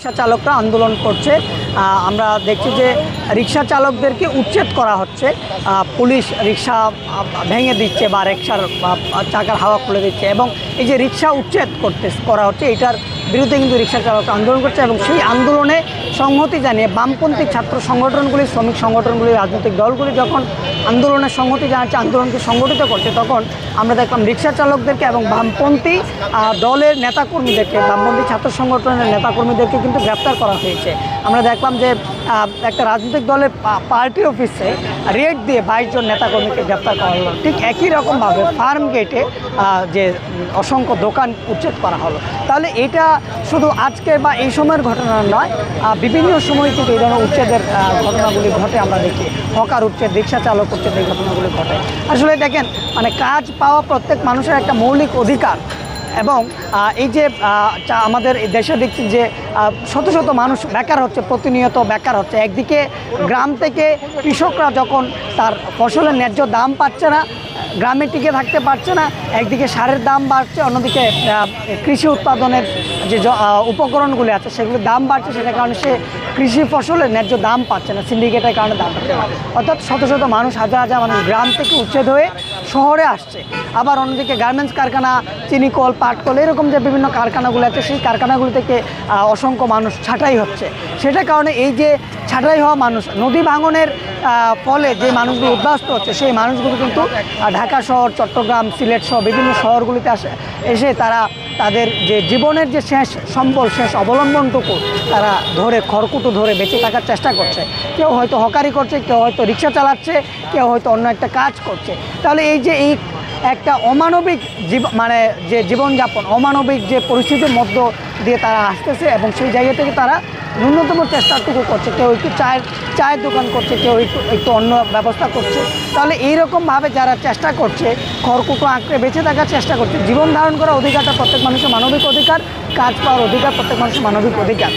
রিক্সা চালকরা আন্দোলন করছে। আমরা দেখছি যে রিক্সা চালকদেরকে উচ্ছেদ করা হচ্ছে। পুলিশ রিক্সা ভেঙে দিচ্ছে বা রিক্সার চাকার হাওয়া খুলে দিচ্ছে এবং এই যে রিক্সা উচ্ছেদ করতে করা হচ্ছে, এটার বিরুদ্ধে কিন্তু রিক্সা চালকরা আন্দোলন করছে এবং সেই আন্দোলনে সংহতি জানিয়ে বামপন্থী ছাত্র সংগঠনগুলি, শ্রমিক সংগঠনগুলি, রাজনৈতিক দলগুলি যখন আন্দোলনের সংহতি জানাচ্ছে, আন্দোলনকে সংগঠিত করছে, তখন আমরা দেখলাম রিক্সা চালকদেরকে এবং বামপন্থী দলের নেতাকর্মীদেরকে, বামপন্থী ছাত্র সংগঠনের নেতাকর্মীদেরকে কিন্তু গ্রেপ্তার করা হয়েছে। আমরা দেখলাম যে একটা রাজনৈতিক দলের পার্টি অফিসে রেড দিয়ে বাইশ জন নেতাকর্মীকে গ্রেপ্তার করা হলো। ঠিক একই রকমভাবে ফার্ম গেটে যে অসংখ্য দোকান উচ্ছেদ করা হলো। তাহলে এটা শুধু আজকে বা এই সময়ের ঘটনা নয় বিভিন্ন সময় কিন্তু এই ধরনের উচ্ছেদের ঘটনাগুলি ঘটে আমরা দেখি। হকার উচ্ছেদ, রিক্সা চালক উচ্ছেদ, এই ঘটনাগুলি ঘটে। আসলে দেখেন মানে কাজ পাওয়া প্রত্যেক মানুষের একটা মৌলিক অধিকার। এবং এই যে আমাদের দেশে দেখছি যে শত শত মানুষ বেকার হচ্ছে, প্রতিনিয়ত বেকার হচ্ছে। একদিকে গ্রাম থেকে কৃষকরা যখন তার ফসলের ন্যায্য দাম পাচ্ছে না, গ্রামে টিকে থাকতে পারছে না, একদিকে সারের দাম বাড়ছে, অন্যদিকে কৃষি উৎপাদনের যে উপকরণগুলি আছে, সেগুলোর দাম বাড়ছে, সেটার কারণে সে কৃষি ফসলের ন্যায্য দাম পাচ্ছে না, সিন্ডিকেটের কারণে দাম পাচ্ছে অর্থাৎ শত শত মানুষ, হাজার হাজার মানুষ গ্রাম থেকে উচ্ছেদ হয়ে শহরে আসছে। আবার অন্যদিকে গার্মেন্টস কারখানা চিনিকল পাটকল এরকম যে বিভিন্ন কারখানাগুলো আছে, সেই কারখানাগুলি থেকে অসংখ্য মানুষ ছাঁটাই হচ্ছে। সেটার কারণে এই যে ছাঁটাই হওয়া মানুষ। নদী ভাঙনের ফলে যে মানুষগুলো উদ্বাস্ত হচ্ছে, সেই মানুষগুলো কিন্তু ঢাকা শহর, চট্টগ্রাম, সিলেট সহ বিভিন্ন শহরগুলিতে আসে, এসে তারা তাদের যে জীবনের যে শেষ সম্বল, শেষ অবলম্বনটুকু, তারা ধরে, খড়কুটো ধরে বেঁচে থাকার চেষ্টা করছে। কেউ হয়তো হকারি করছে, কেউ হয়তো রিক্সা চালাচ্ছে, কেউ হয়তো অন্য একটা কাজ করছে। তাহলে এই যে এই একটা অমানবিক জীব মানে যে জীবনযাপন, অমানবিক যে পরিস্থিতির মধ্য দিয়ে তারা আসতেছে এবং সেই জায়গা থেকে তারা ন্যূনতম চেষ্টাটুকু করছে। কেউ একটু চায়ের চায়ের দোকান করছে, কেউ একটু একটু অন্য ব্যবস্থা করছে। তাহলে এইরকমভাবে যারা চেষ্টা করছে, খড়কুটো আঁকড়ে বেঁচে থাকার চেষ্টা করছে, জীবন ধারণ করার অধিকারটা প্রত্যেক মানুষের মানবিক অধিকার, কাজ পাওয়ার অধিকার প্রত্যেক মানুষের মানবিক অধিকার।